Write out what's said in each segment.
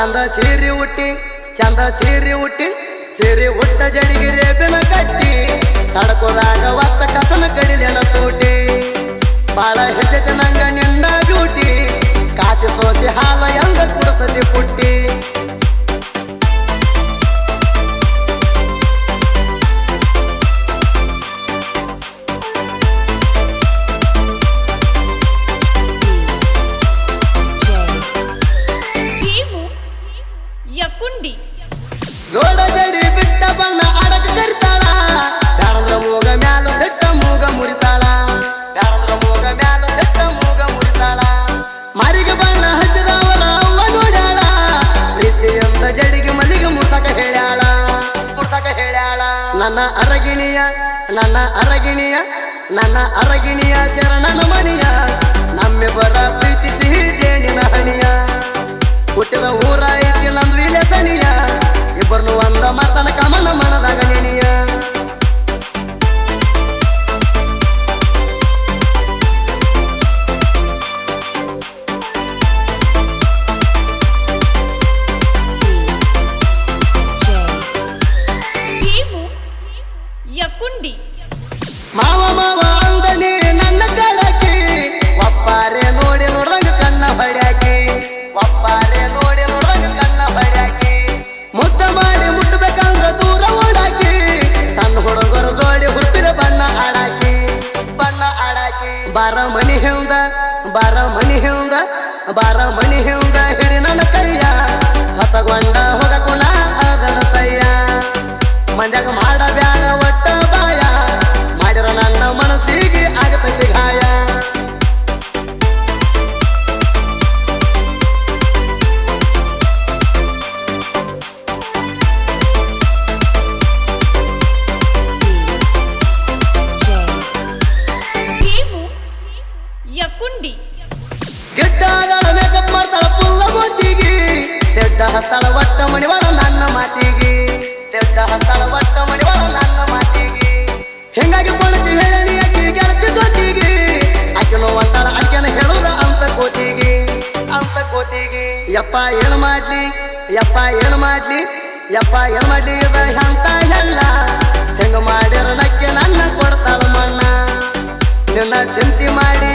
ಚಂದ ಸೀರೆ ಉಟ್ಟಿ, ಚಂದ ಸೀರೆ ಉಟ್ಟಿ, ಸೀರೆ ಉಟ್ಟ ಜಡಿಗೆ ರೇಪಿನ ಕಟ್ಟಿ ತಡಕೋದಾಗ ಒತ್ತ ಕಸನ ಕಡಿಲೆನ ತೋಟಿ ಬಾಳ ಹೆಚ್ಚೈತೆ ಯಕುಂಡಿ ಜೋಡ ಜಡಿ ಬಿಟ್ಟ ಬಣ್ಣ ಅಡಕ ಕರಿತಾಳ ಬ್ಯಾಡಂದ್ರ ಮೂಗ ಮ್ಯಾಲ ಸೆಟ್ಟ ಮೂಗ ಮುರಿತಾಳ ಬ್ಯಾಡಂದ್ರ ಮೂಗ ಮ್ಯಾಲ ಸೆಟ್ಟ ಮೂಗ ಮುರಿತಾಳ ಮಾರಿಗೆ ಬಣ್ಣ ಹಚ್ಚಿದವರ ಅವ್ವ ನೋಡ್ಯಾಳ ಪ್ರೀತಿಯಿಂದ ಜಡಿಗೆ ಮಲ್ಲಿಗೆ ಮುರ್ಸಕ ಹೇಳ್ಯಾಳ ಮುರ್ಸಕ ಹೇಳ್ಯಾಳ ನನ್ನ ಅರಗಿಣಿಯ ನನ್ನ ಅರಗಿಣಿಯ ನನ್ನ ಅರಗಿಣಿಯ ಶರಣನ ಮಣಿಯ ನಮ್ಮಿಬ್ಬರ ಪ್ರೀತಿ ಸಿಹಿ ಜೇನಿನ ಹಣಿಯ ಹುಟ್ಟಿದ ಊರ ಐತಿ ನಂದು ಇಲ್ಲೇ ಸನಿಯ. ಇಬ್ಬರನ್ನು ಒಂದ ಮಾಡ್ತಾನ ಬಾರ ಮಣಿ ಹೆಂದ ಹಿಡಿ ನನ್ನ ಕರಿಯ ಹತಗೊಂಡ ಹೋಗಕುಣ ಅದನ ಸಯ್ಯ. ಮಂದ್ಯಾಗ ಮಾಡಬ್ಯಾಡ ಒಟ್ಟ ಬಾಯ. ಮಾಡಿರ ನನ್ನ ಮನಸ್ಸಿಗೆ ಆಗತೈತಿ ಗಾಯ. ಯಕುಂಡಿ. ಒಟ್ಟ ಮಣಿವಾಳ ನನ್ನ ಮಾತಿಗೆ ತೆಡ್ಡ ಹತ್ತಾಳ ಒಟ್ಟ ಮಣಿವಾಳ ನನ್ನ ಮಾತಿಗೆ ಹಿಂಗಾಗಿ ಪಣಚಿ ಜೊತೆಗಿ ಆಕಿನು ಹೇಳುದ ಅಂತ ಕೋತಿಗಿ ಅಂತ ಕೋತಿಗಿ ಯಪ್ಪ ಏನು ಮಾಡ್ಲಿ ಯಪ್ಪ ಏನು ಮಾಡ್ಲಿ ಯಪ್ಪ ಏನು ಮಾಡ್ಲಿ ಇದ ಅಂತ ಎಲ್ಲ ಹೆಂಗ ಮಾಡಿರ ನಕ್ಕೆ ನನ್ನ ಮಣ್ಣ. ನಿನ್ನ ಚಿಂತೆ ಮಾಡಿ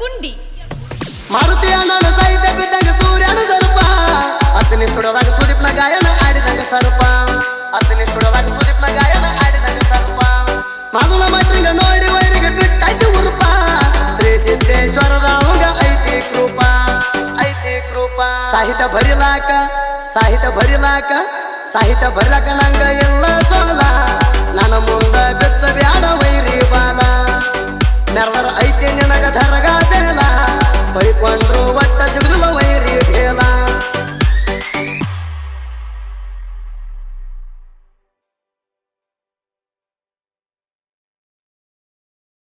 ಗುಂಡಿ ಮಾರುತಿ ಅಣ್ಣನ ಸಹಿತ ಬಿದ್ದಂಗ ಸೂರ್ಯನ ದರ್ಪ ಅತ್ತನಿ ಸುಡೋದಾಗ ಸುದೀಪ್ನ ಗಾಯನ ಆಡಿದಂಗ ಸರ್ಪ ಅತ್ತನಿ ಸುಡೋದಾಗ ಸುದೀಪ್ನ ಗಾಯನ ಆಡಿದಂಗ ಸರ್ಪ ಮಗಳ ಮತ್ರಿಂಗ ನೋಡಿ ವೈರಿಗೆ ಬಿಟ್ಟಾಯ್ತು ಉರುಪ. ಶ್ರೀ ಸಿದ್ದೇಶ್ವರದ ಅವಂಗ ಐತಿ ಕೃಪಾ, ಐತೆ ಕೃಪಾ. ಸಾಹಿತ್ಯ ಭರಿಲಾಕ ಸಾಹಿತ್ಯ ಭರಿಲಾಕ ಸಾಹಿತ್ಯ ಭರಿಲಾಕ ನಂಗ ಎಲ್ಲ ಸೋಲ. ನನ್ನ ಮುಂದ ಬೆಚ್ಚ ಬ್ಯಾಡ ವೈರಿ ಬಾಲ. ನೆರವರ ಐತೆ ನಿನಗ ಧರಗ muere cuando va